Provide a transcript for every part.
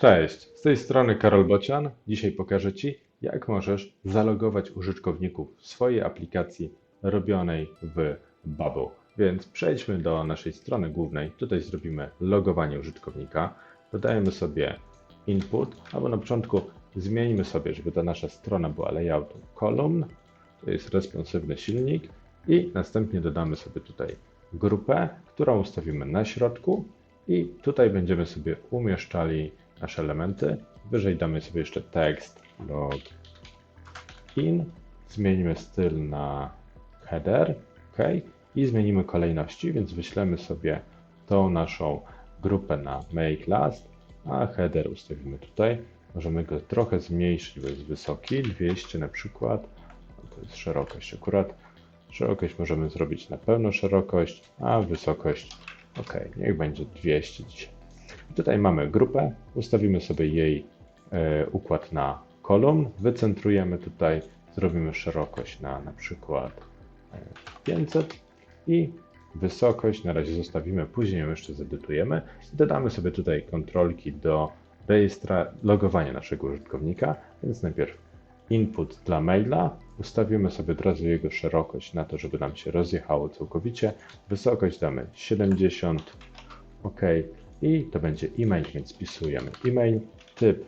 Cześć, z tej strony Karol Bocian. Dzisiaj pokażę Ci, jak możesz zalogować użytkowników w swojej aplikacji robionej w Bubble. Więc przejdźmy do naszej strony głównej. Tutaj zrobimy logowanie użytkownika. Dodajemy sobie input, albo na początku zmieńmy sobie, żeby ta nasza strona była layoutem kolumn. To jest responsywny silnik i następnie dodamy sobie tutaj grupę, którą ustawimy na środku i tutaj będziemy sobie umieszczali nasze elementy. Wyżej damy sobie jeszcze tekst log in. Zmienimy styl na header, ok. I zmienimy kolejności, więc wyślemy sobie tą naszą grupę na make last, a header ustawimy tutaj. Możemy go trochę zmniejszyć, bo jest wysoki, 200 na przykład. To jest szerokość akurat. Szerokość możemy zrobić na pełną szerokość, a wysokość, ok, niech będzie 200 dzisiaj. Tutaj mamy grupę, ustawimy sobie jej e, układ na kolumn, wycentrujemy tutaj, zrobimy szerokość na na przykład e, 500 i wysokość na razie zostawimy, później ją jeszcze zedytujemy. Dodamy sobie tutaj kontrolki do rejestra logowania naszego użytkownika, więc najpierw input dla maila, ustawimy sobie od razu jego szerokość na to, żeby nam się rozjechało całkowicie, wysokość damy 70, OK, i to będzie e-mail, więc wpisujemy e-mail, typ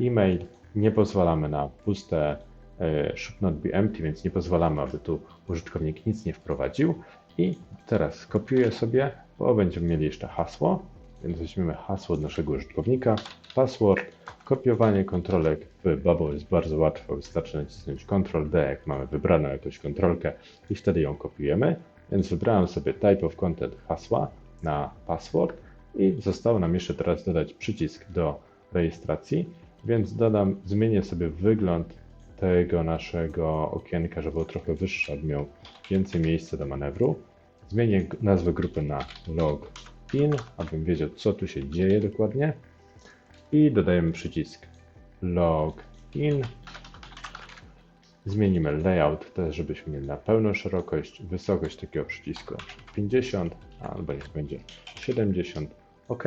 e-mail, nie pozwalamy na puste e, should not be empty, więc nie pozwalamy, aby tu użytkownik nic nie wprowadził. I teraz kopiuję sobie, bo będziemy mieli jeszcze hasło, więc weźmiemy hasło od naszego użytkownika, password, kopiowanie kontrolek w Bubble jest bardzo łatwe, wystarczy nacisnąć Ctrl D, jak mamy wybraną jakąś kontrolkę i wtedy ją kopiujemy. Więc wybrałem sobie type of content hasła na password i zostało nam jeszcze teraz dodać przycisk do rejestracji, więc dodam, zmienię sobie wygląd tego naszego okienka, żeby był trochę wyższy, aby miał więcej miejsca do manewru. Zmienię nazwę grupy na login, abym wiedział, co tu się dzieje dokładnie. I dodajemy przycisk login. Zmienimy layout też, żebyśmy mieli na pełną szerokość, wysokość takiego przycisku 50, albo niech będzie 70 OK.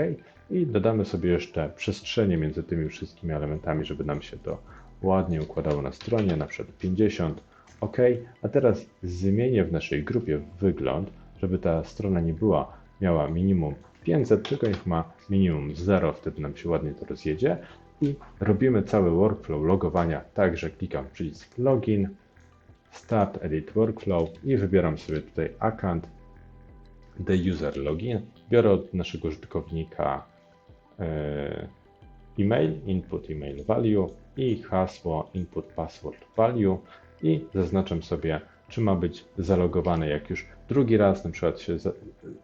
I dodamy sobie jeszcze przestrzenie między tymi wszystkimi elementami, żeby nam się to ładnie układało na stronie, na przykład 50. OK. A teraz zmienię w naszej grupie wygląd, żeby ta strona nie była, miała minimum 500, tylko niech ma minimum 0, wtedy nam się ładnie to rozjedzie. I robimy cały workflow logowania tak, że klikam przycisk login, start edit workflow i wybieram sobie tutaj account the user login. Biorę od naszego użytkownika e, e-mail, input email value i hasło input password value i zaznaczam sobie, czy ma być zalogowany, jak już drugi raz na przykład się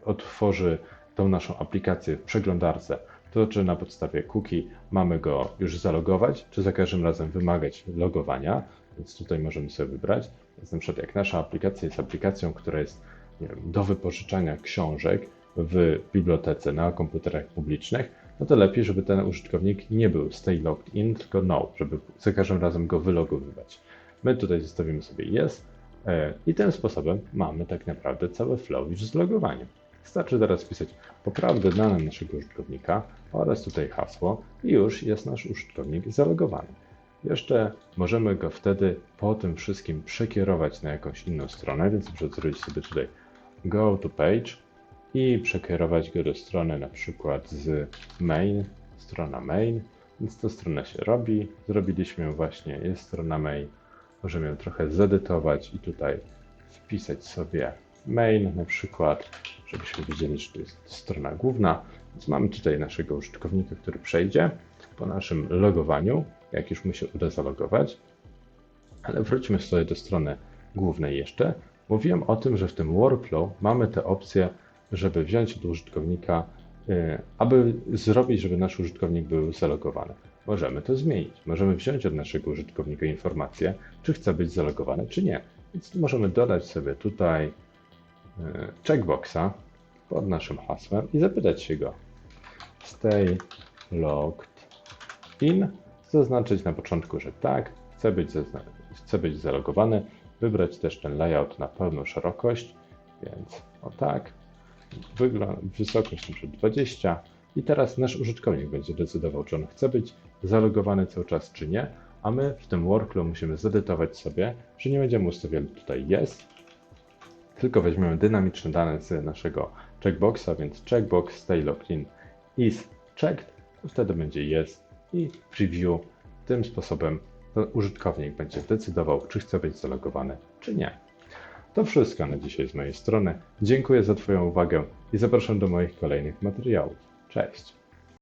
otworzy tą naszą aplikację w przeglądarce, to czy na podstawie cookie mamy go już zalogować, czy za każdym razem wymagać logowania, więc tutaj możemy sobie wybrać. Więc na przykład jak nasza aplikacja jest aplikacją, która jest wiem, do wypożyczania książek w bibliotece na komputerach publicznych, no to lepiej, żeby ten użytkownik nie był stay logged in, tylko no, żeby za każdym razem go wylogowywać. My tutaj zostawimy sobie yes e, i tym sposobem mamy tak naprawdę cały flow już z logowaniem. Wystarczy teraz wpisać poprawne dane naszego użytkownika oraz tutaj hasło i już jest nasz użytkownik zalogowany. Jeszcze możemy go wtedy po tym wszystkim przekierować na jakąś inną stronę, więc przykład zrobić sobie tutaj go to page i przekierować go do strony na przykład z main, strona main, więc ta strona się robi, zrobiliśmy ją właśnie, jest strona main, możemy ją trochę zedytować i tutaj wpisać sobie main na przykład, żebyśmy wiedzieli, że to jest strona główna, więc mamy tutaj naszego użytkownika, który przejdzie po naszym logowaniu, jak już mu się uda zalogować, ale wróćmy sobie do strony głównej jeszcze, Mówiłem o tym, że w tym workflow mamy te opcje, żeby wziąć od użytkownika, y, aby zrobić, żeby nasz użytkownik był zalogowany. Możemy to zmienić. Możemy wziąć od naszego użytkownika informację, czy chce być zalogowany, czy nie. Więc możemy dodać sobie tutaj y, checkboxa pod naszym hasłem i zapytać się go. Stay logged in. Zaznaczyć na początku, że tak, chcę być, chcę być zalogowany wybrać też ten layout na pełną szerokość, więc o tak, wygląd, wysokość na 20, I teraz nasz użytkownik będzie decydował, czy on chce być zalogowany cały czas, czy nie, a my w tym workflow musimy zedytować sobie, że nie będziemy ustawiali tutaj jest, tylko weźmiemy dynamiczne dane z naszego checkboxa, więc checkbox stay logged in is checked, wtedy będzie jest i preview. Tym sposobem to użytkownik będzie decydował, czy chce być zalogowany, czy nie. To wszystko na dzisiaj z mojej strony. Dziękuję za Twoją uwagę i zapraszam do moich kolejnych materiałów. Cześć!